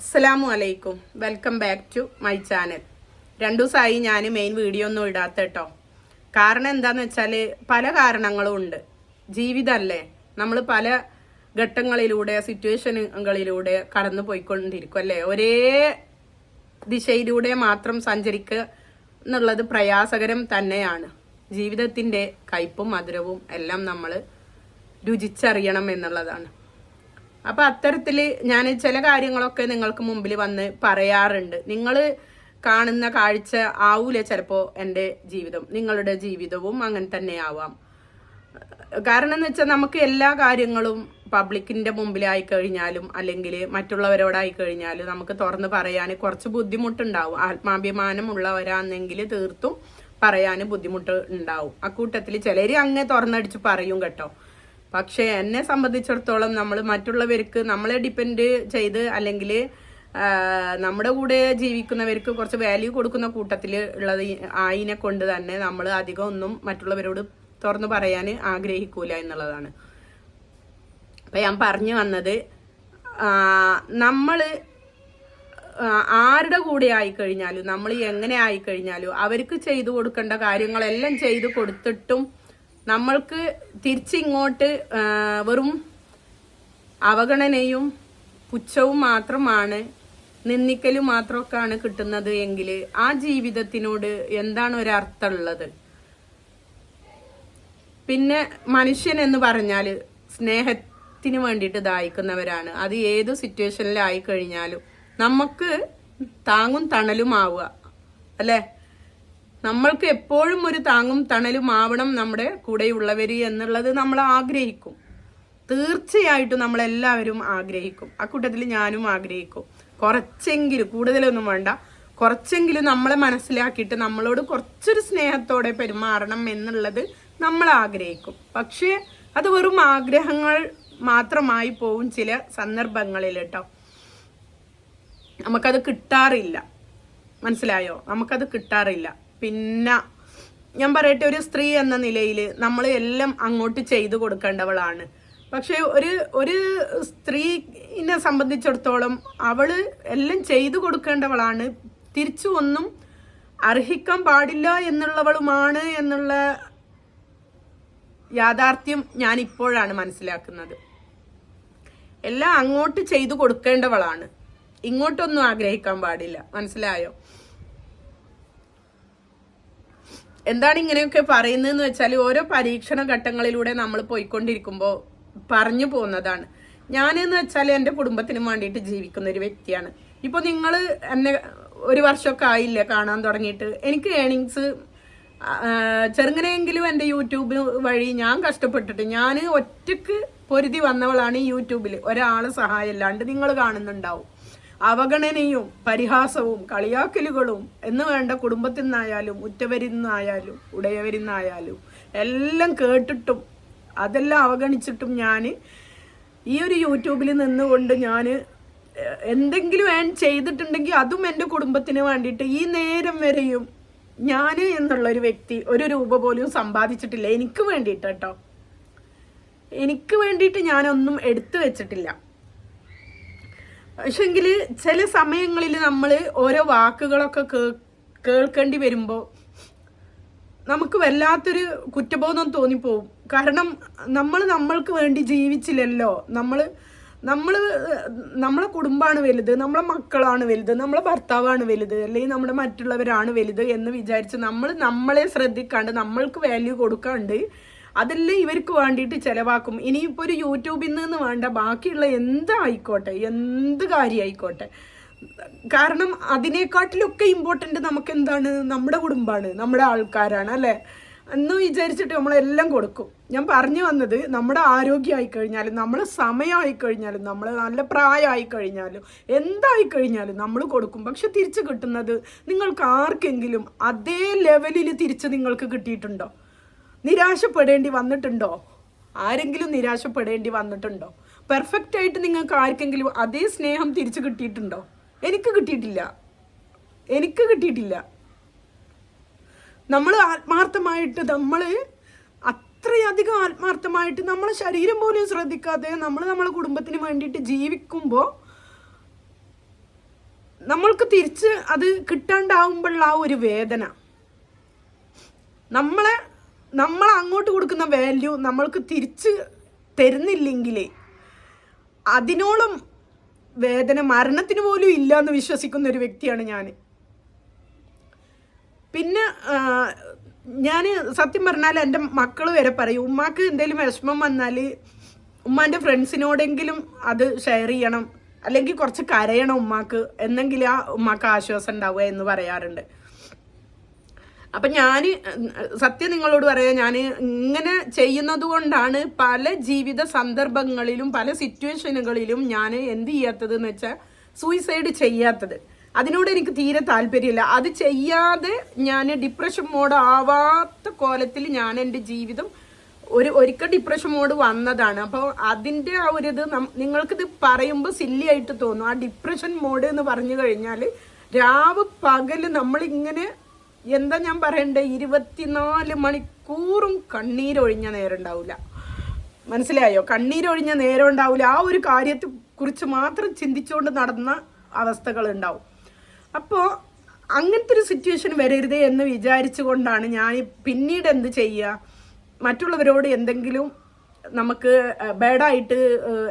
അസ്സലാമു അലൈക്കും. Welcome back to my channel രണ്ടു ദിവസമായി ഞാൻ മെയിൻ വീഡിയോ ഒന്നും ഇടാത്ത കേട്ടോ കാരണം എന്താന്ന് വെച്ചാൽ പല കാരണങ്ങളും ഉണ്ട്. ജീവിതമല്ലേ നമ്മൾ പല ഘട്ടങ്ങളിലൂടെ സിറ്റുവേഷനുകളിലൂടെ കടന്നു പോയിക്കൊണ്ടിരിക്കും അല്ലേ ഒരേ ദിശയിലൂടെ മാത്രം സഞ്ചരിക്കുക എന്നുള്ളത് പ്രയാസകരം തന്നെയാണ്. ജീവിതത്തിന്റെ കയ്പും മധുരവും എല്ലാം നമ്മൾ രുചിച്ചറിയണം എന്നുള്ളതാണ്. അപ്പൊ അത്തരത്തിൽ ഞാൻ ചില കാര്യങ്ങളൊക്കെ നിങ്ങൾക്ക് മുമ്പിൽ വന്ന് പറയാറുണ്ട്. നിങ്ങൾ കാണുന്ന കാഴ്ച ആവൂല ചിലപ്പോ എന്റെ ജീവിതം? നിങ്ങളുടെ ജീവിതവും അങ്ങനെ തന്നെ ആവാം. കാരണം എന്ന് വെച്ചാൽ നമുക്ക് എല്ലാ കാര്യങ്ങളും പബ്ലിക്കിന്റെ മുമ്പിലായി കഴിഞ്ഞാലും അല്ലെങ്കിൽ മറ്റുള്ളവരോടായി കഴിഞ്ഞാലും നമുക്ക് തുറന്ന് പറയാൻ കുറച്ച് ബുദ്ധിമുട്ടുണ്ടാവും. ആത്മാഭിമാനം ഉള്ളവരാണെങ്കിൽ തീർത്തും പറയാൻ ബുദ്ധിമുട്ട് ഉണ്ടാവും. അക്കൂട്ടത്തിൽ ചിലര് അങ്ങ് തുറന്നടിച്ച് പറയും കേട്ടോ. പക്ഷെ എന്നെ സംബന്ധിച്ചിടത്തോളം നമ്മൾ മറ്റുള്ളവർക്ക് നമ്മളെ ഡിപ്പെൻഡ് ചെയ്ത് അല്ലെങ്കിൽ നമ്മുടെ കൂടെ ജീവിക്കുന്നവർക്ക് കുറച്ച് വാല്യൂ കൊടുക്കുന്ന കൂട്ടത്തിൽ ഉള്ളത് ആയിനെ കൊണ്ട് തന്നെ നമ്മൾ അധികം ഒന്നും മറ്റുള്ളവരോട് തുറന്നു പറയാൻ ആഗ്രഹിക്കൂല എന്നുള്ളതാണ്. അപ്പം ഞാൻ പറഞ്ഞു വന്നത് നമ്മൾ ആരുടെ കൂടെ ആയിക്കഴിഞ്ഞാലും നമ്മൾ എങ്ങനെ ആയിക്കഴിഞ്ഞാലും അവർക്ക് ചെയ്തു കൊടുക്കേണ്ട കാര്യങ്ങളെല്ലാം ചെയ്തു കൊടുത്തിട്ടും നമ്മൾക്ക് തിരിച്ചിങ്ങോട്ട് വെറും അവഗണനയും പുച്ഛവും മാത്രമാണ് നിന്ദിക്കലും മാത്രമൊക്കെയാണ് കിട്ടുന്നത് എങ്കിൽ ആ ജീവിതത്തിനോട് എന്താണ് ഒരു അർത്ഥമുള്ളത് പിന്നെ മനുഷ്യൻ എന്ന് പറഞ്ഞാൽ സ്നേഹത്തിന് വേണ്ടിയിട്ട് ദാഹിക്കുന്നവരാണ്. അത് ഏത് സിറ്റുവേഷനിലായി കഴിഞ്ഞാലും നമുക്ക് താങ്ങും തണലും ആവുക. അല്ലേ? നമ്മൾക്ക് എപ്പോഴും ഒരു താങ്ങും തണലും ആവണം നമ്മുടെ കൂടെയുള്ളവർ എന്നുള്ളത് നമ്മൾ ആഗ്രഹിക്കും. തീർച്ചയായിട്ടും നമ്മളെല്ലാവരും ആഗ്രഹിക്കും. ആ കൂട്ടത്തിൽ ഞാനും ആഗ്രഹിക്കും. കുറച്ചെങ്കിലും കൂടുതലൊന്നും വേണ്ട. കുറച്ചെങ്കിലും നമ്മളെ മനസ്സിലാക്കിയിട്ട് നമ്മളോട് കുറച്ചൊരു സ്നേഹത്തോടെ പെരുമാറണം എന്നുള്ളത് നമ്മൾ ആഗ്രഹിക്കും. പക്ഷേ അത് വെറും ആഗ്രഹങ്ങൾ മാത്രമായി പോവും ചില സന്ദർഭങ്ങളിൽ കേട്ടോ നമുക്കത് കിട്ടാറില്ല. മനസ്സിലായോ? നമുക്കത് കിട്ടാറില്ല. പിന്നെ ഞാൻ പറയട്ടെ ഒരു സ്ത്രീ എന്ന നിലയിൽ നമ്മൾ എല്ലാം അങ്ങോട്ട് ചെയ്തു കൊടുക്കേണ്ടവളാണ്. പക്ഷെ ഒരു ഒരു സ്ത്രീനെ സംബന്ധിച്ചിടത്തോളം അവൾ എല്ലാം ചെയ്തു കൊടുക്കേണ്ടവളാണ്. തിരിച്ചു ഒന്നും അർഹിക്കാൻ പാടില്ല എന്നുള്ളവളുമാണ് എന്നുള്ള യാഥാർത്ഥ്യം ഞാൻ ഇപ്പോഴാണ് മനസ്സിലാക്കുന്നത്. എല്ലാം അങ്ങോട്ട് ചെയ്തു കൊടുക്കേണ്ടവളാണ്. ഇങ്ങോട്ടൊന്നും ആഗ്രഹിക്കാൻ പാടില്ല. മനസ്സിലായോ? എന്താണ് ഇങ്ങനെയൊക്കെ പറയുന്നതെന്ന് വെച്ചാൽ ഓരോ പരീക്ഷണ ഘട്ടങ്ങളിലൂടെ നമ്മൾ പോയിക്കൊണ്ടിരിക്കുമ്പോൾ പറഞ്ഞു പോകുന്നതാണ്. ഞാനെന്ന് വെച്ചാൽ എന്റെ കുടുംബത്തിനും വേണ്ടിയിട്ട് ജീവിക്കുന്ന ഒരു വ്യക്തിയാണ്. ഇപ്പോൾ നിങ്ങൾ എന്നെ ഒരു വർഷമൊക്കെ ആയില്ലേ കാണാൻ തുടങ്ങിയിട്ട്? എനിക്ക് ഏണിങ്സ് ചെറുങ്ങനെയെങ്കിലും എന്റെ യൂട്യൂബ് വഴി ഞാൻ കഷ്ടപ്പെട്ടിട്ട് ഞാൻ ഒറ്റയ്ക്ക് പൊരുതി വന്നവളാണ് ഈ യൂട്യൂബിൽ ഒരാളെ സഹായം ഇല്ലാണ്ട് നിങ്ങൾ കാണുന്നുണ്ടാവും. അവഗണനയും പരിഹാസവും കളിയാക്കലുകളും എന്ന് വേണ്ട കുടുംബത്തിൽ നിന്നായാലും ഉറ്റവരിൽ നിന്നായാലും ഉടയവരിൽ നിന്നായാലും എല്ലാം കേട്ടിട്ടും അതെല്ലാം അവഗണിച്ചിട്ടും ഞാൻ ഈ ഒരു യൂട്യൂബിൽ നിന്നുകൊണ്ട് ഞാൻ എന്തെങ്കിലും ഞാൻ ചെയ്തിട്ടുണ്ടെങ്കിൽ അതും എന്റെ കുടുംബത്തിന് വേണ്ടിയിട്ട് ഈ നേരം വരെയും ഞാൻ എന്നുള്ള ഒരു വ്യക്തി ഒരു രൂപ പോലും സമ്പാദിച്ചിട്ടില്ല. എനിക്ക് വേണ്ടിയിട്ട് കേട്ടോ. എനിക്ക് വേണ്ടിയിട്ട് ഞാനൊന്നും എടുത്തു വെച്ചിട്ടില്ല. പക്ഷെങ്കിൽ ചില സമയങ്ങളിൽ നമ്മൾ ഓരോ വാക്കുകളൊക്കെ കേൾക്കേണ്ടി വരുമ്പോൾ നമുക്ക് വല്ലാത്തൊരു കുറ്റബോധം തോന്നിപ്പോവും. കാരണം നമ്മൾ നമ്മൾക്ക് വേണ്ടി ജീവിച്ചില്ലല്ലോ. നമ്മൾ നമ്മൾ നമ്മളെ കുടുംബമാണ് വലുത് നമ്മളെ മക്കളാണ് വലുത് നമ്മളെ ഭർത്താവാണ് വലുത് അല്ലെങ്കിൽ നമ്മുടെ മറ്റുള്ളവരാണ് വലുത് എന്ന് വിചാരിച്ച് നമ്മൾ നമ്മളെ ശ്രദ്ധിക്കാണ്ട് നമ്മൾക്ക് വാല്യൂ കൊടുക്കാണ്ട് അതെല്ലാം ഇവർക്ക് വേണ്ടിയിട്ട് ചിലവാക്കും? ഇനിയിപ്പോൾ ഒരു യൂട്യൂബിൽ നിന്ന് വേണ്ട ബാക്കിയുള്ള എന്തായിക്കോട്ടെ? എന്ത് കാര്യമായിക്കോട്ടെ കാരണം അതിനേക്കാട്ടിലൊക്കെ ഇമ്പോർട്ടന്റ് നമുക്ക് എന്താണ്? നമ്മുടെ കുടുംബമാണ് നമ്മുടെ ആൾക്കാരാണ് അല്ലേ? എന്ന് വിചാരിച്ചിട്ട് നമ്മളെല്ലാം കൊടുക്കും. ഞാൻ പറഞ്ഞു വന്നത് നമ്മുടെ ആരോഗ്യമായി കഴിഞ്ഞാലും നമ്മളെ സമയമായി കഴിഞ്ഞാലും നമ്മൾ നല്ല പ്രായമായി കഴിഞ്ഞാലും എന്തായി കഴിഞ്ഞാലും നമ്മൾ കൊടുക്കും. പക്ഷെ തിരിച്ചു കിട്ടുന്നത് നിങ്ങൾക്ക് ആർക്കെങ്കിലും അതേ ലെവലിൽ തിരിച്ച് നിങ്ങൾക്ക് കിട്ടിയിട്ടുണ്ടോ? നിരാശപ്പെടേണ്ടി വന്നിട്ടുണ്ടോ? ആരെങ്കിലും നിരാശപ്പെടേണ്ടി വന്നിട്ടുണ്ടോ? പെർഫെക്റ്റ് ആയിട്ട് നിങ്ങൾക്ക് ആർക്കെങ്കിലും അതേ സ്നേഹം തിരിച്ചു കിട്ടിയിട്ടുണ്ടോ? എനിക്ക് കിട്ടിയിട്ടില്ല. എനിക്ക് കിട്ടിയിട്ടില്ല. നമ്മൾ ആത്മാർത്ഥമായിട്ട് നമ്മൾ അത്രയധികം ആത്മാർത്ഥമായിട്ട് നമ്മളെ ശരീരം പോലും ശ്രദ്ധിക്കാതെ നമ്മൾ നമ്മളെ കുടുംബത്തിന് വേണ്ടിയിട്ട് ജീവിക്കുമ്പോൾ നമ്മൾക്ക് തിരിച്ച് അത് കിട്ടാണ്ടാവുമ്പോഴുള്ള ആ ഒരു വേദന. നമ്മളെ നമ്മൾ അങ്ങോട്ട് കൊടുക്കുന്ന വാല്യൂ നമ്മൾക്ക് തിരിച്ച് തരുന്നില്ലെങ്കിൽ അതിനോളം വേദന മരണത്തിന് പോലും ഇല്ല എന്ന് വിശ്വസിക്കുന്ന ഒരു വ്യക്തിയാണ് ഞാൻ പിന്നെ ഞാൻ സത്യം പറഞ്ഞാൽ എന്റെ മക്കൾ വരെ പറയും ഉമ്മാക്ക് എന്തെങ്കിലും വിഷമം വന്നാൽ ഉമ്മാന്റെ ഫ്രണ്ട്സിനോടെങ്കിലും അത് ഷെയർ ചെയ്യണം അല്ലെങ്കിൽ കുറച്ച് കരയണം ഉമ്മാക്ക് എന്നെങ്കിലും ആ ഉമ്മാക്ക് ആശ്വാസം ഉണ്ടാവുക എന്ന് പറയാറുണ്ട്. അപ്പം ഞാൻ സത്യം നിങ്ങളോട് പറയാം ഞാൻ ഇങ്ങനെ ചെയ്യുന്നത് കൊണ്ടാണ് പല ജീവിത സന്ദർഭങ്ങളിലും പല സിറ്റുവേഷനുകളിലും ഞാൻ എന്ത് ചെയ്യാത്തത് എന്ന് വെച്ചാൽ സൂയിസൈഡ് ചെയ്യാത്തത്. അതിനോട് എനിക്ക് തീരെ താല്പര്യമില്ല. അത് ചെയ്യാതെ ഞാൻ ഡിപ്രഷൻ മോഡ് ആവാത്ത കോലത്തിൽ ഞാൻ എന്റെ ജീവിതം ഒരു ഒരിക്കൽ ഡിപ്രഷൻ മോഡ് വന്നതാണ്. അപ്പോൾ അതിന്റെ ആ ഒരു ഇത് നിങ്ങൾക്കിത് പറയുമ്പോൾ സില്ലി ആയിട്ട് തോന്നും. ആ ഡിപ്രഷൻ മോഡ് എന്ന് പറഞ്ഞു കഴിഞ്ഞാൽ രാവ് പകൽ നമ്മളിങ്ങനെ എന്താ ഞാൻ പറയണ്ടേ? ഇരുപത്തിനാല് മണിക്കൂറും കണ്ണീരൊഴിഞ്ഞ നേരം ഉണ്ടാവില്ല മനസ്സിലായോ? കണ്ണീരൊഴിഞ്ഞ നേരം ഉണ്ടാവില്ല ആ ഒരു കാര്യത്തെ കുറിച്ച് മാത്രം ചിന്തിച്ചുകൊണ്ട് നടന്ന അവസ്ഥകൾ ഉണ്ടാവും അപ്പോൾ അങ്ങനത്തെ ഒരു സിറ്റുവേഷൻ വരരുതേ എന്ന് വിചാരിച്ചുകൊണ്ടാണ് ഞാൻ പിന്നീട് എന്ത് ചെയ്യുക മറ്റുള്ളവരോട് എന്തെങ്കിലും നമുക്ക് ബാഡായിട്ട്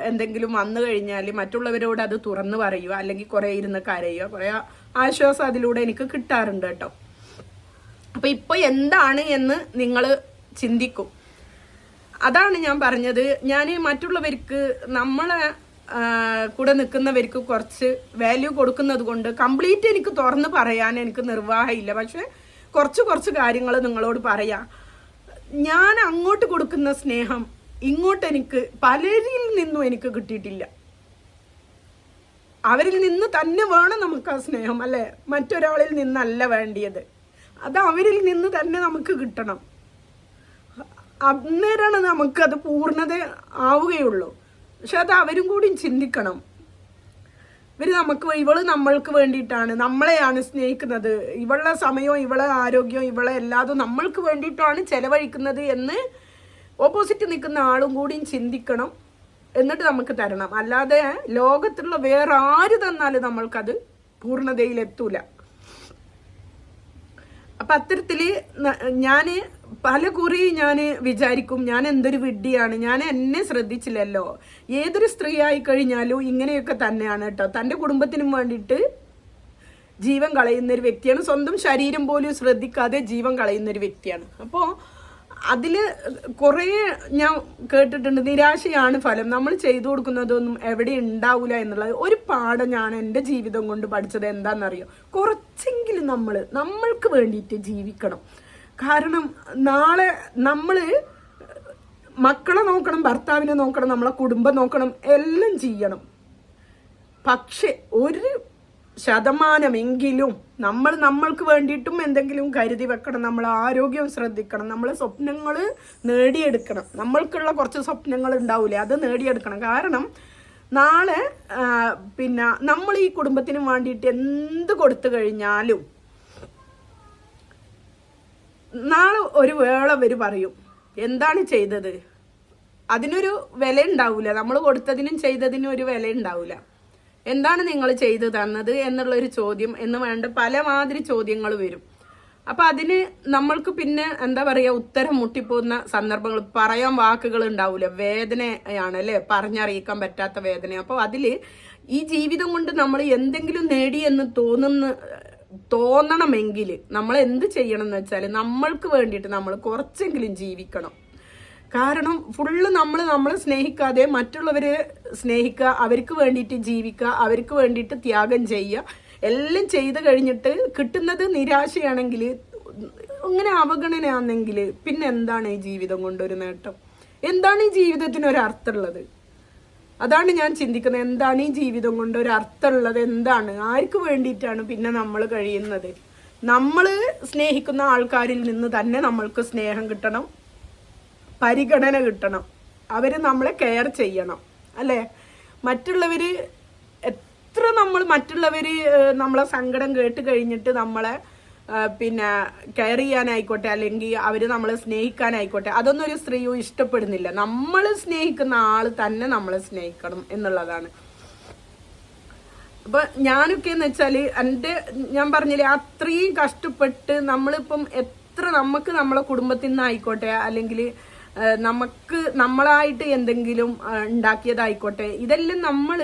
എന്തെങ്കിലും വന്നു കഴിഞ്ഞാൽ മറ്റുള്ളവരോട് അത് തുറന്നു പറയുക അല്ലെങ്കിൽ കുറേ ഇരുന്ന് കരയുക കുറേ ആശ്വാസം അതിലൂടെ എനിക്ക് കിട്ടാറുണ്ട് കേട്ടോ. അപ്പൊ ഇപ്പൊ എന്താണ് എന്ന് നിങ്ങൾ ചിന്തിക്കും. അതാണ് ഞാൻ പറഞ്ഞത്. ഞാൻ മറ്റുള്ളവർക്ക് നമ്മളെ കൂടെ നിൽക്കുന്നവർക്ക് കുറച്ച് വാല്യൂ കൊടുക്കുന്നത് കൊണ്ട് കംപ്ലീറ്റ് എനിക്ക് തുറന്ന് പറയാൻ എനിക്ക് നിർവാഹമില്ല പക്ഷെ കുറച്ച് കുറച്ച് കാര്യങ്ങൾ നിങ്ങളോട് പറയാം. ഞാൻ അങ്ങോട്ട് കൊടുക്കുന്ന സ്നേഹം ഇങ്ങോട്ട് എനിക്ക് പലരിൽ നിന്നും എനിക്ക് കിട്ടിയിട്ടില്ല. അവരിൽ നിന്ന് തന്നെ വേണം നമുക്ക് ആ സ്നേഹം അല്ലെ? മറ്റൊരാളിൽ നിന്നല്ല വേണ്ടിയത്. അത് അവരിൽ നിന്ന് തന്നെ നമുക്ക് കിട്ടണം. അന്നേരമാണ് നമുക്കത് പൂർണത ആവുകയുള്ളൂ. പക്ഷെ അത് അവരും കൂടി ചിന്തിക്കണം. ഇവർ നമുക്ക് ഇവൾ നമ്മൾക്ക് വേണ്ടിയിട്ടാണ്. നമ്മളെയാണ് സ്നേഹിക്കുന്നത്. ഇവളുടെ സമയവും ഇവളെ ആരോഗ്യവും ഇവളെ എല്ലാതും നമ്മൾക്ക് വേണ്ടിയിട്ടാണ് ചെലവഴിക്കുന്നത് എന്ന് ഓപ്പോസിറ്റ് നിൽക്കുന്ന ആളും കൂടിയും ചിന്തിക്കണം. എന്നിട്ട് നമുക്ക് തരണം. അല്ലാതെ ലോകത്തുള്ള വേറെ ആര് തന്നാലും നമ്മൾക്കത് പൂർണതയിലെത്തൂല. അപ്പൊ അത്തരത്തിൽ ഞാൻ പല കുറി ഞാൻ വിചാരിക്കും ഞാൻ എന്തൊരു വിഡ്ഢിയാണ് ഞാൻ എന്നെ ശ്രദ്ധിച്ചില്ലല്ലോ. ഏതൊരു സ്ത്രീ ആയി കഴിഞ്ഞാലും ഇങ്ങനെയൊക്കെ തന്നെയാണ് കേട്ടോ. തന്റെ കുടുംബത്തിനും വേണ്ടിയിട്ട് ജീവൻ കളയുന്ന ഒരു വ്യക്തിയാണ്. സ്വന്തം ശരീരം പോലും ശ്രദ്ധിക്കാതെ ജീവൻ കളയുന്ന ഒരു വ്യക്തിയാണ്. അപ്പോൾ അതിൽ കുറേ ഞാൻ കേട്ടിട്ടുണ്ട് നിരാശയാണ് ഫലം. നമ്മൾ ചെയ്തു കൊടുക്കുന്നതൊന്നും എവിടെ ഉണ്ടാവില്ല എന്നുള്ളത്. ഒരു പാഠം ഞാൻ എന്റെ ജീവിതം കൊണ്ട് പഠിച്ചത് എന്താണെന്നറിയോ കുറച്ചെങ്കിലും നമ്മൾ നമ്മൾക്ക് വേണ്ടിയിട്ട് ജീവിക്കണം. കാരണം നാളെ നമ്മൾ മക്കളെ നോക്കണം ഭർത്താവിനെ നോക്കണം നമ്മളെ കുടുംബം നോക്കണം എല്ലാം ചെയ്യണം. പക്ഷെ ഒരു ശതമാനമെങ്കിലും നമ്മൾ നമ്മൾക്ക് വേണ്ടിയിട്ടും എന്തെങ്കിലും കരുതി വെക്കണം. നമ്മൾ ആരോഗ്യം ശ്രദ്ധിക്കണം. നമ്മളെ സ്വപ്നങ്ങൾ നേടിയെടുക്കണം. നമ്മൾക്കുള്ള കുറച്ച് സ്വപ്നങ്ങൾ ഉണ്ടാവില്ലേ അത് നേടിയെടുക്കണം. കാരണം നാളെ പിന്നെ നമ്മൾ ഈ കുടുംബത്തിന് വേണ്ടിയിട്ട് എന്ത് കൊടുത്തു കഴിഞ്ഞാലും നാളെ ഒരു വേള അവർ പറയും എന്താണ് ചെയ്തത്? അതിനൊരു വില ഉണ്ടാവില്ല നമ്മൾ കൊടുത്തതിനും ചെയ്തതിനും ഒരു വില ഉണ്ടാവില്ല എന്താണ് നിങ്ങൾ ചെയ്തു തന്നത് എന്നുള്ളൊരു ചോദ്യം എന്ന് വേണ്ട പല മാതിരി ചോദ്യങ്ങൾ വരും. അപ്പൊ അതിന് നമ്മൾക്ക് പിന്നെ എന്താ പറയുക ഉത്തരം മുട്ടിപ്പോകുന്ന സന്ദർഭങ്ങൾ പറയാൻ വാക്കുകൾ ഉണ്ടാവില്ല വേദനയാണ് അല്ലെ? പറഞ്ഞറിയിക്കാൻ പറ്റാത്ത വേദന. അപ്പോൾ അതിൽ ഈ ജീവിതം കൊണ്ട് നമ്മൾ എന്തെങ്കിലും നേടി എന്ന് തോന്നുന്ന തോന്നണമെങ്കിൽ നമ്മൾ എന്ത് ചെയ്യണം എന്ന് വെച്ചാൽ നമ്മൾക്ക് വേണ്ടിയിട്ട് നമ്മൾ കുറച്ചെങ്കിലും ജീവിക്കണം. കാരണം ഫുള്ള് നമ്മൾ നമ്മളെ സ്നേഹിക്കാതെ മറ്റുള്ളവരെ സ്നേഹിക്കുക അവർക്ക് വേണ്ടിയിട്ട് ജീവിക്കുക അവർക്ക് വേണ്ടിയിട്ട് ത്യാഗം ചെയ്യുക എല്ലാം ചെയ്ത് കഴിഞ്ഞിട്ട് കിട്ടുന്നത് നിരാശയാണെങ്കിൽ ഇങ്ങനെ അവഗണനയാണെങ്കിൽ പിന്നെ എന്താണ് ഈ ജീവിതം കൊണ്ടൊരു നേട്ടം? എന്താണ് ഈ ജീവിതത്തിന് ഒരു അർത്ഥമുള്ളത്? അതാണ് ഞാൻ ചിന്തിക്കുന്നത്. എന്താണ് ഈ ജീവിതം കൊണ്ട് ഒരു അർത്ഥമുള്ളത്? എന്താണ്? ആർക്ക് വേണ്ടിയിട്ടാണ് പിന്നെ നമ്മൾ കഴിയുന്നത്? നമ്മൾ സ്നേഹിക്കുന്ന ആൾക്കാരിൽ നിന്ന് തന്നെ നമ്മൾക്ക് സ്നേഹം കിട്ടണം. പരിഗണന കിട്ടണം. അവർ നമ്മളെ കെയർ ചെയ്യണം. അല്ലേ? മറ്റുള്ളവർ എത്ര നമ്മൾ മറ്റുള്ളവർ നമ്മളെ സങ്കടം കേട്ട് കഴിഞ്ഞിട്ട് നമ്മളെ പിന്നെ കെയർ ചെയ്യാനായിക്കോട്ടെ അല്ലെങ്കിൽ അവർ നമ്മളെ സ്നേഹിക്കാനായിക്കോട്ടെ അതൊന്നും ഒരു സ്ത്രീയും ഇഷ്ടപ്പെടുന്നില്ല. നമ്മൾ സ്നേഹിക്കുന്ന ആൾ തന്നെ നമ്മളെ സ്നേഹിക്കണം എന്നുള്ളതാണ്. അപ്പൊ ഞാനൊക്കെ എന്ന് വെച്ചാൽ എന്റെ ഞാൻ പറഞ്ഞില്ലേ അത്രയും കഷ്ടപ്പെട്ട് നമ്മളിപ്പം എത്ര നമുക്ക് നമ്മളെ കുടുംബത്തിൽ നിന്നായിക്കോട്ടെ അല്ലെങ്കിൽ നമുക്ക് നമ്മളായിട്ട് എന്തെങ്കിലും ഉണ്ടാക്കിയതായിക്കോട്ടെ. ഇതെല്ലാം നമ്മൾ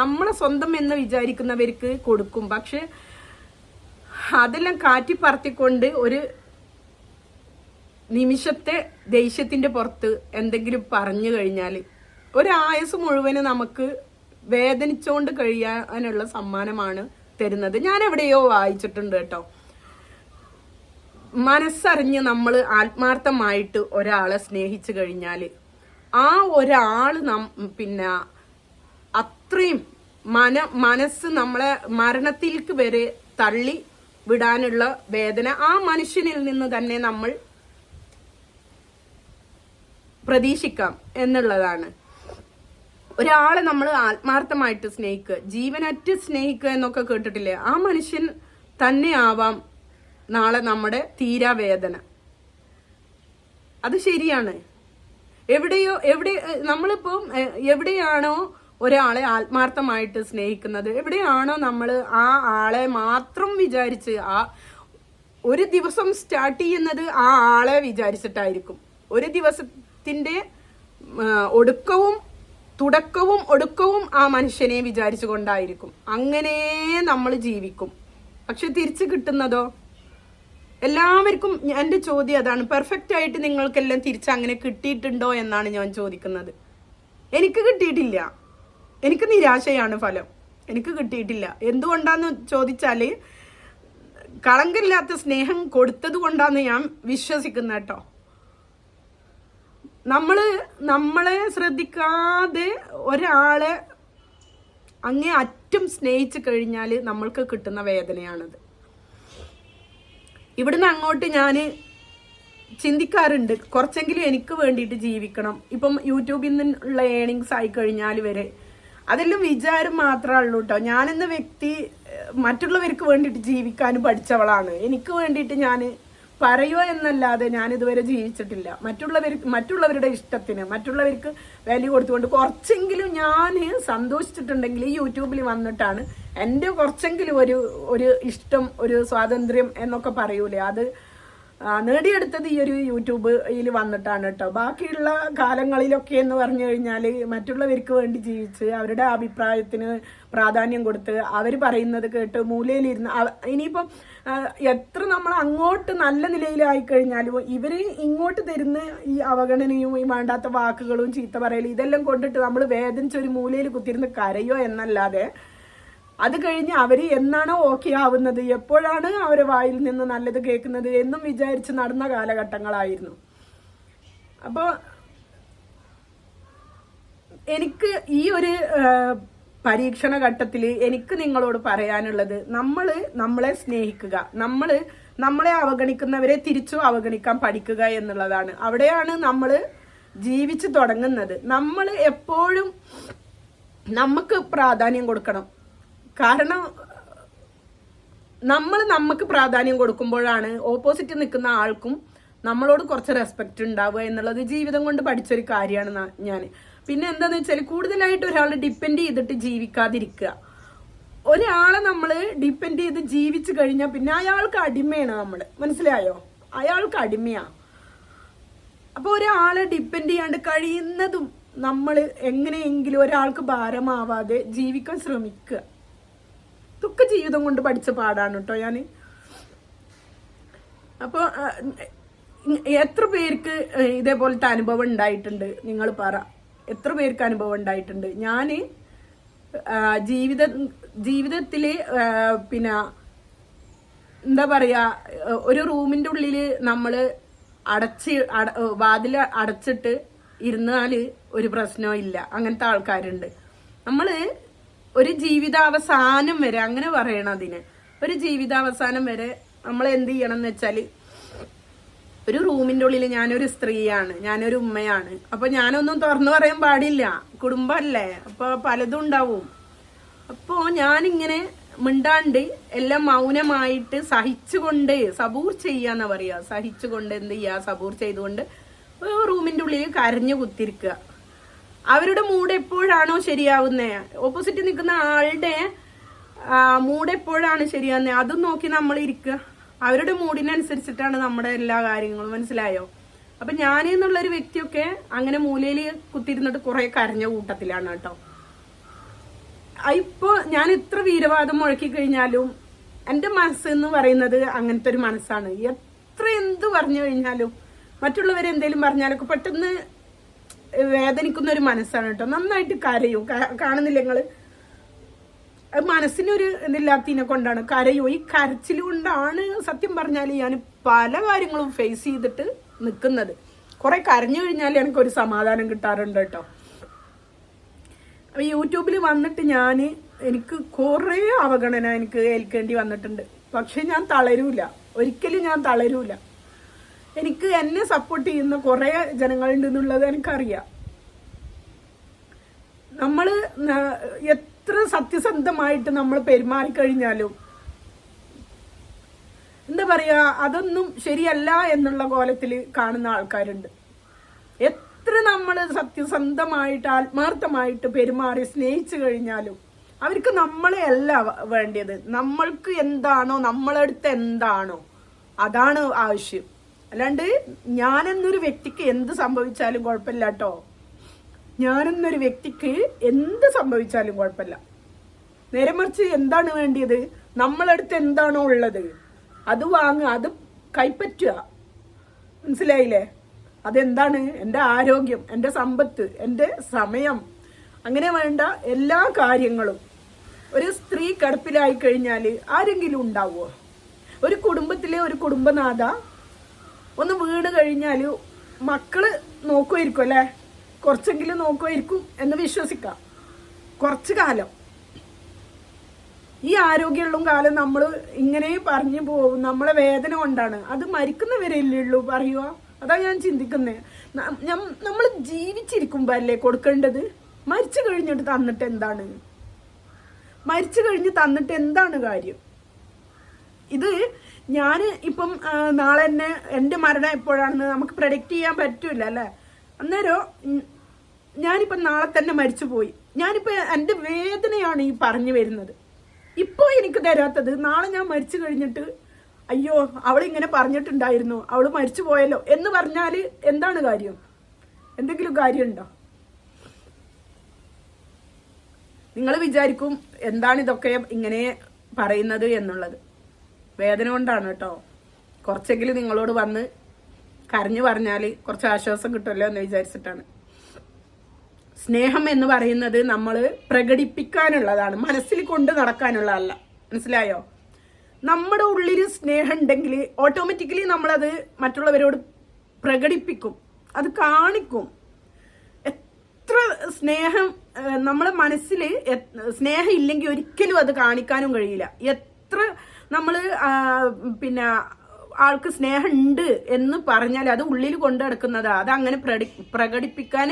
നമ്മളെ സ്വന്തം എന്ന് വിചാരിക്കുന്നവർക്ക് കൊടുക്കും. പക്ഷെ അതെല്ലാം കാറ്റി പറത്തിക്കൊണ്ട് ഒരു നിമിഷത്തെ ദേഷ്യത്തിന്റെ പുറത്ത് എന്തെങ്കിലും പറഞ്ഞു കഴിഞ്ഞാൽ ഒരായസ് മുഴുവൻ നമുക്ക് വേദനിച്ചുകൊണ്ട് കഴിയാനുള്ള സമ്മാനമാണ് തരുന്നത്. ഞാൻ എവിടെയോ വായിച്ചിട്ടുണ്ട് കേട്ടോ. മനസ്സറിഞ്ഞ് നമ്മൾ ആത്മാർത്ഥമായിട്ട് ഒരാളെ സ്നേഹിച്ചു കഴിഞ്ഞാൽ ആ ഒരാൾ നം പിന്നെ അത്രയും മന മനസ്സ് നമ്മളെ മരണത്തിലേക്ക് വരെ തള്ളി വിടാനുള്ള വേദന ആ മനുഷ്യനിൽ നിന്ന് തന്നെ നമ്മൾ പ്രതീക്ഷിക്കാം എന്നുള്ളതാണ്. ഒരാളെ നമ്മൾ ആത്മാർത്ഥമായിട്ട് സ്നേഹിക്കുക ജീവനറ്റ് സ്നേഹിക്കുക എന്നൊക്കെ കേട്ടിട്ടില്ലേ? ആ മനുഷ്യൻ തന്നെ ആവാം നാളെ നമ്മുടെ തീരാവേദന. അത് ശരിയാണ്. എവിടെയോ എവിടെ നമ്മളിപ്പോ എവിടെയാണോ ഒരാളെ ആത്മാർത്ഥമായിട്ട് സ്നേഹിക്കുന്നത് എവിടെയാണോ നമ്മൾ ആ ആളെ മാത്രം വിചാരിച്ച് ആ ഒരു ദിവസം സ്റ്റാർട്ട് ചെയ്യുന്നത് ആ ആളെ വിചാരിച്ചിട്ടായിരിക്കും. ഒരു ദിവസത്തിന്റെ ഒടുക്കവും തുടക്കവും ഒടുക്കവും ആ മനുഷ്യനെ വിചാരിച്ചുകൊണ്ടായിരിക്കും. അങ്ങനെ നമ്മൾ ജീവിക്കും. പക്ഷെ തിരിച്ചു കിട്ടുന്നതോ? എല്ലാവർക്കും എന്റെ ചോദ്യം അതാണ്. പെർഫെക്റ്റ് ആയിട്ട് നിങ്ങൾക്കെല്ലാം തിരിച്ച് അങ്ങനെ കിട്ടിയിട്ടുണ്ടോ എന്നാണ് ഞാൻ ചോദിക്കുന്നത്. എനിക്ക് കിട്ടിയിട്ടില്ല. എനിക്ക് നിരാശയാണ് ഫലം. എനിക്ക് കിട്ടിയിട്ടില്ല. എന്തുകൊണ്ടാന്ന് ചോദിച്ചാൽ കളങ്കില്ലാത്ത സ്നേഹം കൊടുത്തത് കൊണ്ടാന്ന് ഞാൻ വിശ്വസിക്കുന്ന കേട്ടോ. നമ്മൾ നമ്മളെ ശ്രദ്ധിക്കാതെ ഒരാളെ അങ്ങേ അറ്റം സ്നേഹിച്ചു കഴിഞ്ഞാൽ നമ്മൾക്ക് കിട്ടുന്ന വേദനയാണത്. ഇവിടുന്ന് അങ്ങോട്ട് ഞാൻ ചിന്തിക്കാറുണ്ട്. കുറച്ചെങ്കിലും എനിക്ക് വേണ്ടിയിട്ട് ജീവിക്കണം. ഇപ്പം യൂട്യൂബിൽ നിന്നുള്ള ഏണിങ്സ് ആയി കഴിഞ്ഞാൽ വരെ. അതെല്ലാം വിചാരം മാത്രമേ ഉള്ളൂ കേട്ടോ ഞാനെന്ന വ്യക്തി മറ്റുള്ളവർക്ക് വേണ്ടിയിട്ട് ജീവിക്കാൻ പഠിച്ചവളാണ്. എനിക്ക് വേണ്ടിയിട്ട് ഞാൻ പറയുക എന്നല്ലാതെ ഞാൻ ഇതുവരെ ജീവിച്ചിട്ടില്ല. മറ്റുള്ളവർ മറ്റുള്ളവരുടെ ഇഷ്ടത്തിന് മറ്റുള്ളവർക്ക് വാല്യൂ കൊടുത്തുകൊണ്ട് കുറച്ചെങ്കിലും ഞാൻ സന്തോഷിച്ചിട്ടുണ്ടെങ്കിൽ ഈ യൂട്യൂബിൽ വന്നിട്ടാണ് എന്റെ കുറച്ചെങ്കിലും ഒരു ഒരു ഇഷ്ടം ഒരു സ്വാതന്ത്ര്യം എന്നൊക്കെ പറയൂലേ? അത് നേടിയെടുത്തത് ഈ ഒരു യൂട്യൂബിൽ വന്നിട്ടാണ് കേട്ടോ. ബാക്കിയുള്ള കാലങ്ങളിലൊക്കെ എന്ന് പറഞ്ഞു കഴിഞ്ഞാൽ മറ്റുള്ളവർക്ക് വേണ്ടി ജീവിച്ച് അവരുടെ അഭിപ്രായത്തിന് പ്രാധാന്യം കൊടുത്ത് അവർ പറയുന്നത് കേട്ട് മൂലയിലിരുന്ന് ഇനിയിപ്പം എത്ര നമ്മൾ അങ്ങോട്ട് നല്ല നിലയിലായി കഴിഞ്ഞാലും ഇവർ ഇങ്ങോട്ട് തരുന്ന ഈ അവഗണനയും ഈ വേണ്ടാത്ത വാക്കുകളും ചീത്ത പറയലും ഇതെല്ലാം കൊണ്ടിട്ട് നമ്മൾ വേദനിച്ച് ഒരു മൂലയിൽ കുത്തിരുന്ന് കരയോ എന്നല്ലാതെ അത് കഴിഞ്ഞ് അവർ എന്നാണോ ഓക്കെ ആവുന്നത് എപ്പോഴാണ് അവരെ വായിൽ നിന്ന് നല്ലത് കേൾക്കുന്നത് എന്നും വിചാരിച്ച് നടന്ന കാലഘട്ടങ്ങളായിരുന്നു. അപ്പോൾ എനിക്ക് ഈ ഒരു പരീക്ഷണ ഘട്ടത്തിൽ എനിക്ക് നിങ്ങളോട് പറയാനുള്ളത് നമ്മൾ നമ്മളെ സ്നേഹിക്കുക നമ്മൾ നമ്മളെ അവഗണിക്കുന്നവരെ തിരിച്ചു അവഗണിക്കാൻ പഠിക്കുക എന്നുള്ളതാണ്. അവിടെയാണ് നമ്മൾ ജീവിച്ചു തുടങ്ങുന്നത്. നമ്മൾ എപ്പോഴും നമുക്ക് പ്രാധാന്യം കൊടുക്കണം. കാരണം നമ്മൾ നമുക്ക് പ്രാധാന്യം കൊടുക്കുമ്പോഴാണ് ഓപ്പോസിറ്റ് നിൽക്കുന്ന ആൾക്കും നമ്മളോട് കുറച്ച് റെസ്പെക്റ്റ് ഉണ്ടാവുക എന്നുള്ളത് ജീവിതം കൊണ്ട് പഠിച്ചൊരു കാര്യമാണ് ഞാൻ പിന്നെ എന്താന്ന് വെച്ചാൽ കൂടുതലായിട്ട് ഒരാൾ ഡിപ്പെൻഡ് ചെയ്തിട്ട് ജീവിക്കാതിരിക്കുക. ഒരാളെ നമ്മൾ ഡിപ്പെൻഡ് ചെയ്ത് ജീവിച്ചു കഴിഞ്ഞാൽ പിന്നെ അയാൾക്ക് അടിമയാണ് നമ്മൾ മനസ്സിലായോ? അയാൾക്ക് അടിമയാണ് അപ്പോൾ ഒരാളെ ഡിപ്പെൻഡ് ചെയ്യാണ്ട് കഴിയുന്നതും നമ്മൾ എങ്ങനെയെങ്കിലും ഒരാൾക്ക് ഭാരമാവാതെ ജീവിക്കാൻ ശ്രമിക്കുക. ഇതൊക്കെ ജീവിതം കൊണ്ട് പഠിച്ച പാടാണ് കേട്ടോ ഞാൻ അപ്പോൾ എത്ര പേർക്ക് ഇതേപോലത്തെ അനുഭവം ഉണ്ടായിട്ടുണ്ട്? നിങ്ങൾ പറ. എത്ര പേർക്ക് അനുഭവം ഉണ്ടായിട്ടുണ്ട്? ഞാൻ ജീവിത ജീവിതത്തിൽ പിന്നെ എന്താ പറയാ ഒരു റൂമിന്റെ ഉള്ളിൽ നമ്മൾ അടച്ച് അട- വാതിൽ അടച്ചിട്ട് ഇരുന്നാൽ ഒരു പ്രശ്നവും ഇല്ല. അങ്ങനത്തെ ആൾക്കാരുണ്ട്. നമ്മൾ ഒരു ജീവിതാവസാനം വരെ അങ്ങനെ പറയണം അതിന്. ഒരു ജീവിതാവസാനം വരെ നമ്മൾ എന്ത് ചെയ്യണം എന്ന് വെച്ചാൽ ഒരു റൂമിന്റെ ഉള്ളിൽ ഞാനൊരു സ്ത്രീയാണ് ഞാനൊരു ഉമ്മയാണ്. അപ്പൊ ഞാനൊന്നും തുറന്നു പറയാൻ പാടില്ല. കുടുംബമല്ലേ അപ്പൊ പലതും ഉണ്ടാവും. അപ്പോ ഞാനിങ്ങനെ മിണ്ടാണ്ട് എല്ലാം മൗനമായിട്ട് സഹിച്ചുകൊണ്ട് സബൂർ ചെയ്യാന്നാ പറയാ സഹിച്ചുകൊണ്ട് എന്ത് ചെയ്യാ സബൂർ ചെയ്തുകൊണ്ട് റൂമിന്റെ ഉള്ളിൽ കരഞ്ഞു കുത്തിരിക്കുക. അവരുടെ മൂഡ് എപ്പോഴാണോ ശരിയാവുന്നത് ഓപ്പോസിറ്റ് നിൽക്കുന്ന ആളുടെ മൂഡ് എപ്പോഴാണ് ശരിയാവുന്നത് അതും നോക്കി നമ്മൾ ഇരിക്കുക. അവരുടെ മൂഡിനനുസരിച്ചിട്ടാണ് നമ്മുടെ എല്ലാ കാര്യങ്ങളും. മനസ്സിലായോ? അപ്പൊ ഞാൻ എന്നുള്ളൊരു വ്യക്തിയൊക്കെ അങ്ങനെ മൂലയിൽ കുത്തിയിരുന്നിട്ട് കുറെ കരഞ്ഞ കൂട്ടത്തിലാണ് കേട്ടോ. ഇപ്പോൾ ഞാൻ ഇത്ര വീരവാദം മുഴക്കി കഴിഞ്ഞാലും എന്റെ മനസ്സ് എന്ന് പറയുന്നത് അങ്ങനത്തെ ഒരു മനസ്സാണ്. എത്ര എന്ത് പറഞ്ഞു കഴിഞ്ഞാലും മറ്റുള്ളവരെന്തേലും പറഞ്ഞാലൊക്കെ പെട്ടെന്ന് വേദനിക്കുന്ന ഒരു മനസ്സാണ് കേട്ടോ. നന്നായിട്ട് കരയൂ. കാണുന്നില്ല നിങ്ങൾ? അത് മനസ്സിനൊരു ഇതില്ലാത്തതിനെ കൊണ്ടാണ് കരയോ. ഈ കരച്ചിൽ കൊണ്ടാണ് സത്യം പറഞ്ഞാൽ ഞാൻ പല കാര്യങ്ങളും ഫേസ് ചെയ്തിട്ട് നിൽക്കുന്നത് കുറെ കരഞ്ഞു കഴിഞ്ഞാൽ എനിക്കൊരു സമാധാനം കിട്ടാറുണ്ട് കേട്ടോ. യൂട്യൂബിൽ വന്നിട്ട് ഞാൻ എനിക്ക് കുറേ അവഗണന എനിക്ക് ഏൽക്കേണ്ടി വന്നിട്ടുണ്ട്. പക്ഷെ ഞാൻ തളരൂല. ഒരിക്കലും ഞാൻ തളരൂല. എനിക്ക് എന്നെ സപ്പോർട്ട് ചെയ്യുന്ന കുറേ ജനങ്ങളുണ്ട് എന്നുള്ളത് എനിക്കറിയാം. നമ്മൾ എത്ര സത്യസന്ധമായിട്ട് നമ്മൾ പെരുമാറിക്കഴിഞ്ഞാലും എന്താ പറയുക അതൊന്നും ശരിയല്ല എന്നുള്ള കോലത്തിൽ കാണുന്ന ആൾക്കാരുണ്ട്. എത്ര നമ്മൾ സത്യസന്ധമായിട്ട് ആത്മാർത്ഥമായിട്ട് പെരുമാറി സ്നേഹിച്ചു കഴിഞ്ഞാലും അവർക്ക് നമ്മളെ അല്ല വേണ്ടത് നമ്മൾക്ക് എന്താണോ നമ്മളടുത്ത് എന്താണോ അതാണ് ആവശ്യം. അല്ലാണ്ട് ഞാനെന്നൊരു വ്യക്തിക്ക് എന്ത് സംഭവിച്ചാലും കുഴപ്പമില്ല കേട്ടോ ഞാനെന്നൊരു വ്യക്തിക്ക് എന്ത് സംഭവിച്ചാലും കുഴപ്പമില്ല. നേരെ മറിച്ച് എന്താണ് വേണ്ടിയത്? നമ്മളടുത്ത് എന്താണോ ഉള്ളത്? അത് വാങ്ങുക അത് കൈപ്പറ്റുക. മനസ്സിലായില്ലേ? അതെന്താണ്? എന്റെ ആരോഗ്യം എന്റെ സമ്പത്ത് എന്റെ സമയം. അങ്ങനെ വേണ്ട എല്ലാ കാര്യങ്ങളും. ഒരു സ്ത്രീ കിടപ്പിലായി കഴിഞ്ഞാൽ ആരെങ്കിലും ഉണ്ടാവുമോ? ഒരു കുടുംബത്തിലെ ഒരു കുടുംബനാഥ ഒന്ന് വീണ് കഴിഞ്ഞാൽ മക്കൾ നോക്കുമായിരിക്കും അല്ലേ? കുറച്ചെങ്കിലും നോക്കുമായിരിക്കും എന്ന് വിശ്വസിക്കാം. കുറച്ച് കാലം. ഈ ആരോഗ്യമുള്ള കാലം നമ്മൾ ഇങ്ങനെ പറഞ്ഞു പോകും. നമ്മളെ വേദന കൊണ്ടാണ്. അത് മരിക്കുന്നവരല്ലേ ഉള്ളൂ പറയുക അതാ ഞാൻ ചിന്തിക്കുന്നത് നമ്മൾ ജീവിച്ചിരിക്കുമ്പോ അല്ലേ കൊടുക്കേണ്ടത്? മരിച്ചു കഴിഞ്ഞിട്ട് തന്നിട്ട് എന്താണ്? മരിച്ചു കഴിഞ്ഞ് തന്നിട്ട് എന്താണ് കാര്യം? ഇത് ഞാൻ ഇപ്പം നാളെ തന്നെ എന്റെ മരണം എപ്പോഴാണെന്ന് നമുക്ക് പ്രഡിക്റ്റ് ചെയ്യാൻ പറ്റൂല അല്ലേ? അന്നേരം ഞാനിപ്പം നാളെ തന്നെ മരിച്ചു പോയി ഞാനിപ്പോൾ എന്റെ വേദനയാണ് ഈ പറഞ്ഞു വരുന്നത്. ഇപ്പോൾ എനിക്ക് തരാത്തത് നാളെ ഞാൻ മരിച്ചു കഴിഞ്ഞിട്ട് അയ്യോ അവൾ ഇങ്ങനെ പറഞ്ഞിട്ടുണ്ടായിരുന്നു അവൾ മരിച്ചു പോയല്ലോ എന്ന് പറഞ്ഞാൽ എന്താണ് കാര്യം? എന്തെങ്കിലും കാര്യമുണ്ടോ? നിങ്ങൾ വിചാരിക്കും എന്താണ് ഇതൊക്കെ ഇങ്ങനെ പറയുന്നത് എന്നുള്ളത്. വേദന കൊണ്ടാണ് കേട്ടോ. കുറച്ചെങ്കിലും നിങ്ങളോട് വന്ന് കരഞ്ഞു പറഞ്ഞാൽ കുറച്ച് ആശ്വാസം കിട്ടുമല്ലോ എന്ന് വിചാരിച്ചിട്ടാണ്. സ്നേഹം എന്ന് പറയുന്നത് നമ്മൾ പ്രകടിപ്പിക്കാനുള്ളതാണ് മനസ്സിൽ കൊണ്ട് നടക്കാനുള്ളതല്ല മനസ്സിലായോ? നമ്മുടെ ഉള്ളിൽ സ്നേഹം ഉണ്ടെങ്കിൽ ഓട്ടോമാറ്റിക്കലി നമ്മളത് മറ്റുള്ളവരോട് പ്രകടിപ്പിക്കും അത് കാണിക്കും. എത്ര സ്നേഹം നമ്മളെ മനസ്സിൽ സ്നേഹം ഇല്ലെങ്കിൽ ഒരിക്കലും അത് കാണിക്കാനും കഴിയില്ല. എത്ര നമ്മൾ പിന്നെ ആൾക്ക് സ്നേഹം ഉണ്ട് എന്ന് പറഞ്ഞാൽ അത് ഉള്ളിൽ കൊണ്ടു നടക്കുന്നതാ. അത് അങ്ങനെ പ്രകടിപ്പിക്കാൻ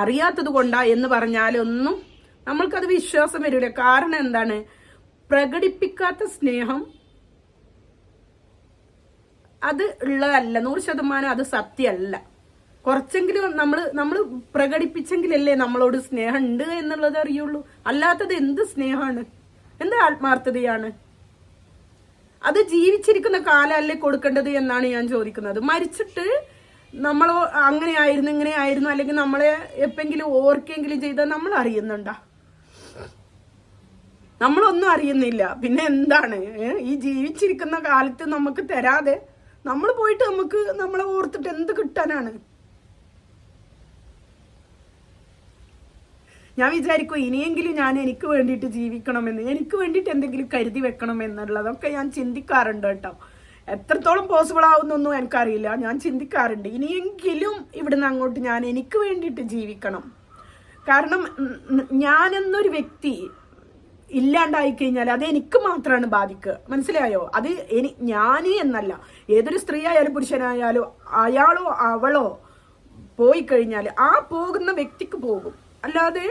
അറിയാത്തത് കൊണ്ടാ എന്ന് പറഞ്ഞാലൊന്നും നമ്മൾക്കത് വിശ്വാസം വരില്ല കാരണം എന്താണ്? പ്രകടിപ്പിക്കാത്ത സ്നേഹം അത് ഉള്ളതല്ല. നൂറ് ശതമാനം അത് സത്യമല്ല. കുറച്ചെങ്കിലും നമ്മൾ നമ്മൾ പ്രകടിപ്പിച്ചെങ്കിലല്ലേ നമ്മളോട് സ്നേഹം ഉണ്ട് എന്നുള്ളത് അറിയുള്ളൂ. അല്ലാത്തത് എന്ത് സ്നേഹമാണ്? എന്ത് ആത്മാർത്ഥതയാണ്? അത് ജീവിച്ചിരിക്കുന്ന കാലമല്ലേ കൊടുക്കേണ്ടത് എന്നാണ് ഞാൻ ചോദിക്കുന്നത്. മരിച്ചിട്ട് നമ്മൾ അങ്ങനെ ആയിരുന്നു ഇങ്ങനെ ആയിരുന്നു അല്ലെങ്കിൽ നമ്മളെ എപ്പെങ്കിലും ഓർക്കെങ്കിലും ചെയ്താൽ നമ്മൾ അറിയുന്നുണ്ടാ? നമ്മളൊന്നും അറിയുന്നില്ല. പിന്നെ എന്താണ്? ഈ ജീവിച്ചിരിക്കുന്ന കാലത്ത് നമുക്ക് തരാതെ നമ്മൾ പോയിട്ട് നമുക്ക് നമ്മളെ ഓർത്തിട്ട് എന്ത് കിട്ടാനാണ്? ഞാൻ വിചാരിക്കും ഇനിയെങ്കിലും ഞാൻ എനിക്ക് വേണ്ടിയിട്ട് ജീവിക്കണമെന്ന് എനിക്ക് വേണ്ടിയിട്ട് എന്തെങ്കിലും കരുതി വെക്കണം എന്നുള്ളതൊക്കെ ഞാൻ ചിന്തിക്കാറുണ്ട് കേട്ടോ. എത്രത്തോളം പോസിബിൾ ആവുന്നൊന്നും എനിക്കറിയില്ല. ഞാൻ ചിന്തിക്കാറുണ്ട്. ഇനിയെങ്കിലും ഇവിടുന്ന് അങ്ങോട്ട് ഞാൻ എനിക്ക് വേണ്ടിയിട്ട് ജീവിക്കണം. കാരണം ഞാനെന്നൊരു വ്യക്തി ഇല്ലാണ്ടായി കഴിഞ്ഞാൽ അത് എനിക്ക് മാത്രമാണ് ബാധിക്കുക. മനസ്സിലായോ? അത് എനി ഞാൻ എന്നല്ല. ഏതൊരു സ്ത്രീ ആയാലും പുരുഷനായാലും അയാളോ അവളോ പോയി കഴിഞ്ഞാൽ ആ പോകുന്ന വ്യക്തിക്ക് പോകും. അല്ലാതെ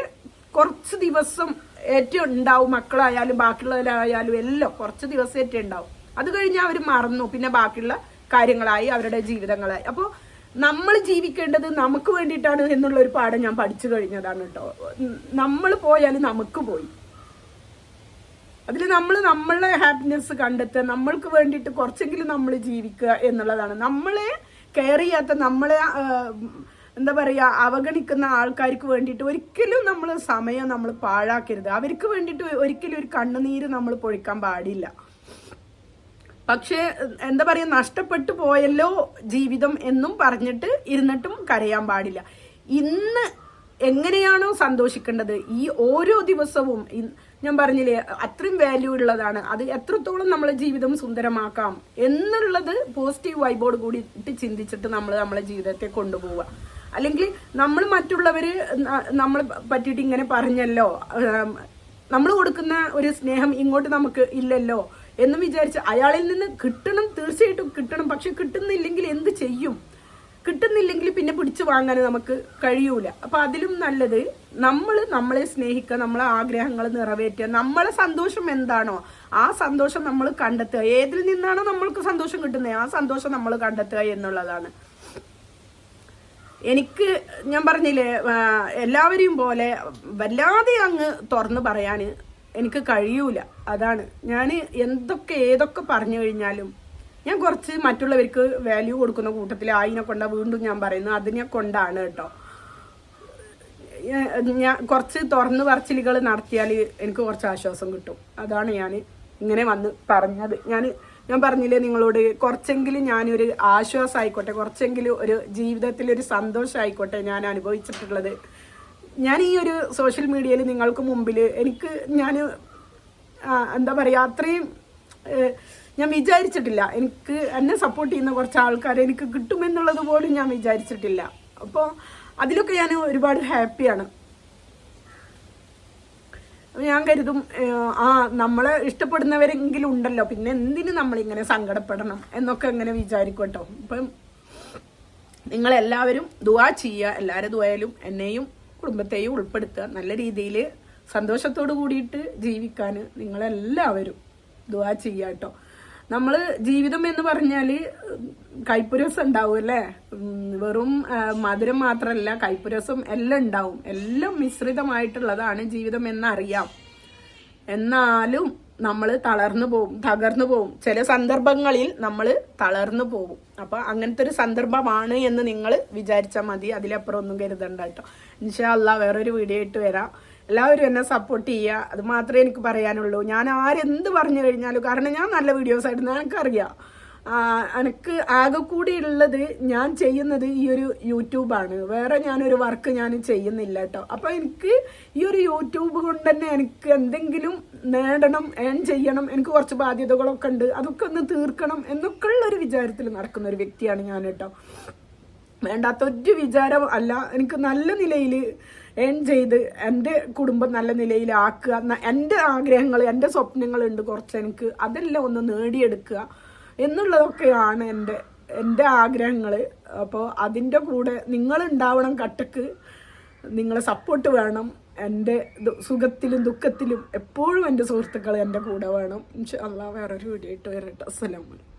കുറച്ച് ദിവസം ഏറ്റവും ഉണ്ടാവും മക്കളായാലും ബാക്കിയുള്ളവരായാലും എല്ലാം കുറച്ച് ദിവസം ഏറ്റവും ഉണ്ടാവും. അത് കഴിഞ്ഞാൽ അവർ മറന്നു പിന്നെ ബാക്കിയുള്ള കാര്യങ്ങളായി അവരുടെ ജീവിതങ്ങളായി. അപ്പോൾ നമ്മൾ ജീവിക്കേണ്ടത് നമുക്ക് വേണ്ടിയിട്ടാണ് എന്നുള്ള ഒരു പാഠം ഞാൻ പഠിച്ചു കഴിഞ്ഞതാണ് കേട്ടോ. നമ്മൾ പോയാൽ നമുക്ക് പോയി. അതിൽ നമ്മൾ നമ്മളെ ഹാപ്പിനെസ് കണ്ടെത്തുക നമ്മൾക്ക് വേണ്ടിയിട്ട് കുറച്ചെങ്കിലും നമ്മൾ ജീവിക്കുക എന്നുള്ളതാണ്. നമ്മളെ കെയർ ചെയ്യാത്ത നമ്മളെ എന്താ പറയുക അവഗണിക്കുന്ന ആൾക്കാർക്ക് വേണ്ടിയിട്ട് ഒരിക്കലും നമ്മൾ സമയം നമ്മൾ പാഴാക്കരുത്. അവർക്ക് വേണ്ടിയിട്ട് ഒരിക്കലും ഒരു കണ്ണുനീര് നമ്മൾ പൊഴിക്കാൻ പാടില്ല. പക്ഷേ എന്താ പറയുക നഷ്ടപ്പെട്ടു പോയല്ലോ ജീവിതം എന്നും പറഞ്ഞിട്ട് ഇരുന്നിട്ടും കരയാൻ പാടില്ല. ഇന്ന് എങ്ങനെയാണോ സന്തോഷിക്കേണ്ടത്? ഈ ഓരോ ദിവസവും ഞാൻ പറഞ്ഞില്ലേ അത്രയും വാല്യൂ ഉള്ളതാണ്. അത് എത്രത്തോളം നമ്മളെ ജീവിതം സുന്ദരമാക്കാം എന്നുള്ളത് പോസിറ്റീവ് വൈബോട് കൂടിയിട്ട് ചിന്തിച്ചിട്ട് നമ്മൾ നമ്മളെ ജീവിതത്തെ കൊണ്ടുപോവുക. അല്ലെങ്കിൽ നമ്മൾ മറ്റുള്ളവർ നമ്മളെ പറ്റിയിട്ട് ഇങ്ങനെ പറഞ്ഞല്ലോ നമ്മൾ കൊടുക്കുന്ന ഒരു സ്നേഹം ഇങ്ങോട്ട് നമുക്ക് ഇല്ലല്ലോ എന്ന് വിചാരിച്ച് അയാളിൽ നിന്ന് കിട്ടണം തീർച്ചയായിട്ടും കിട്ടണം. പക്ഷെ കിട്ടുന്നില്ലെങ്കിൽ എന്ത് ചെയ്യും? കിട്ടുന്നില്ലെങ്കിൽ പിന്നെ പിടിച്ചു വാങ്ങാൻ നമുക്ക് കഴിയൂല. അപ്പൊ അതിലും നല്ലത് നമ്മൾ നമ്മളെ സ്നേഹിക്കുക നമ്മളെ ആഗ്രഹങ്ങൾ നിറവേറ്റുക. നമ്മളെ സന്തോഷം എന്താണോ ആ സന്തോഷം നമ്മൾ കണ്ടെത്തുക. ഏതിൽ നിന്നാണോ നമ്മൾക്ക് സന്തോഷം കിട്ടുന്നത്? ആ സന്തോഷം നമ്മൾ കണ്ടെത്തുക എന്നുള്ളതാണ്. എനിക്ക് ഞാൻ പറഞ്ഞില്ലേ എല്ലാവരെയും പോലെ വല്ലാതെ അങ്ങ് തുറന്ന് പറയാൻ എനിക്ക് കഴിയൂല. അതാണ്. ഞാൻ എന്തൊക്കെ ഏതൊക്കെ പറഞ്ഞു കഴിഞ്ഞാലും ഞാൻ കുറച്ച് മറ്റുള്ളവർക്ക് വാല്യൂ കൊടുക്കുന്ന കൂട്ടത്തിൽ ആയിനെ കൊണ്ടാണ് വീണ്ടും ഞാൻ പറയുന്നത് അതിനെ കൊണ്ടാണ് കേട്ടോ. ഞാൻ- കുറച്ച് തുറന്ന് പറച്ചിലുകൾ നടത്തിയാൽ എനിക്ക് കുറച്ച് ആശ്വാസം കിട്ടും. അതാണ് ഞാൻ ഇങ്ങനെ വന്ന് പറഞ്ഞത്. ഞാൻ ഞാൻ പറഞ്ഞില്ലേ നിങ്ങളോട് കുറച്ചെങ്കിലും ഞാനൊരു ആശ്വാസം ആയിക്കോട്ടെ കുറച്ചെങ്കിലും ഒരു ജീവിതത്തിൽ ഒരു സന്തോഷം ആയിക്കോട്ടെ ഞാൻ അനുഭവിച്ചിട്ടുള്ളത്. ഞാൻ ഈ ഒരു സോഷ്യൽ മീഡിയയിൽ നിങ്ങൾക്ക് മുമ്പിൽ എനിക്ക് ഞാൻ എന്താ പറയുക അത്രയും ഞാൻ വിചാരിച്ചിട്ടില്ല. എനിക്ക് എന്നെ സപ്പോർട്ട് ചെയ്യുന്ന കുറച്ച് ആൾക്കാർ എനിക്ക് കിട്ടുമെന്നുള്ളത് പോലും ഞാൻ വിചാരിച്ചിട്ടില്ല. അപ്പോൾ അതിലൊക്കെ ഞാൻ ഒരുപാട് ഹാപ്പിയാണ് ഞാൻ കരുതും ആ നമ്മളെ ഇഷ്ടപ്പെടുന്നവരെങ്കിലും ഉണ്ടല്ലോ. പിന്നെ എന്തിന് നമ്മളിങ്ങനെ സങ്കടപ്പെടണം എന്നൊക്കെ ഇങ്ങനെ വിചാരിക്കും കേട്ടോ. ഇപ്പം നിങ്ങളെല്ലാവരും ദുവാ ചെയ്യുക. എല്ലാവരും ദുവായാലും എന്നെയും കുടുംബത്തെയും ഉൾപ്പെടുത്തുക. നല്ല രീതിയിൽ സന്തോഷത്തോടു കൂടിയിട്ട് ജീവിക്കാൻ നിങ്ങളെല്ലാവരും ദുവാ ചെയ്യുക കേട്ടോ. നമ്മൾ ജീവിതം എന്ന് പറഞ്ഞാൽ കൈപ്പുരസം ഉണ്ടാവും അല്ലേ? വെറും മധുരം മാത്രമല്ല കൈപ്പുരസം എല്ലാം ഉണ്ടാവും. എല്ലാം മിശ്രിതമായിട്ടുള്ളതാണ് ജീവിതം എന്നറിയാം. എന്നാലും നമ്മൾ തളർന്നു പോവും തകർന്നു പോവും. ചില സന്ദർഭങ്ങളിൽ നമ്മൾ തളർന്നു പോവും. അപ്പൊ അങ്ങനത്തെ ഒരു സന്ദർഭമാണ് എന്ന് നിങ്ങൾ വിചാരിച്ചാൽ മതി. അതിലപ്പുറം ഒന്നും കരുതണ്ട കേട്ടോ. ഇൻഷാല്ല വേറൊരു വീഡിയോ ആയിട്ട് വരാം. എല്ലാവരും എന്നെ സപ്പോർട്ട് ചെയ്യുക. അത് മാത്രമേ എനിക്ക് പറയാനുള്ളൂ. ഞാൻ ആരെന്ത് പറഞ്ഞു കഴിഞ്ഞാലും കാരണം ഞാൻ നല്ല വീഡിയോസ് ആയിരുന്നു. എനിക്കറിയാം. എനിക്ക് ആകെ കൂടി ഉള്ളത് ഞാൻ ചെയ്യുന്നത് ഈ ഒരു യൂട്യൂബാണ് വേറെ ഞാനൊരു വർക്ക് ഞാൻ ചെയ്യുന്നില്ല കേട്ടോ. അപ്പോൾ എനിക്ക് ഈ ഒരു യൂട്യൂബ് കൊണ്ട് തന്നെ എനിക്ക് എന്തെങ്കിലും നേടണം ഏൺ ചെയ്യണം എനിക്ക് കുറച്ച് ബാധ്യതകളൊക്കെ ഉണ്ട്. അതൊക്കെ ഒന്ന് തീർക്കണം എന്നൊക്കെ ഉള്ളൊരു വിചാരത്തിൽ നടക്കുന്ന ഒരു വ്യക്തിയാണ് ഞാൻ കേട്ടോ. വേണ്ടാത്ത ഒരു വിചാരം അല്ല. എനിക്ക് നല്ല നിലയിൽ ഏൺ ചെയ്ത് എന്റെ കുടുംബം നല്ല നിലയിലാക്കുക. എന്റെ ആഗ്രഹങ്ങൾ എന്റെ സ്വപ്നങ്ങളുണ്ട് കുറച്ച് എനിക്ക്. അതെല്ലാം ഒന്ന് നേടിയെടുക്കുക എന്നുള്ളതൊക്കെയാണ് എന്റെ എന്റെ ആഗ്രഹങ്ങൾ അപ്പോൾ അതിന്റെ കൂടെ നിങ്ങളുണ്ടാവണം കട്ടക്ക്. നിങ്ങളെ സപ്പോർട്ട് വേണം. എന്റെ സുഖത്തിലും ദുഃഖത്തിലും എപ്പോഴും എന്റെ സുഹൃത്തുക്കൾ എന്റെ കൂടെ വേണം. അള്ളാ വേറൊരു വീഡിയോ ഇട്ട് വരട്ടെ. അസ്സലാമു അലൈക്കും.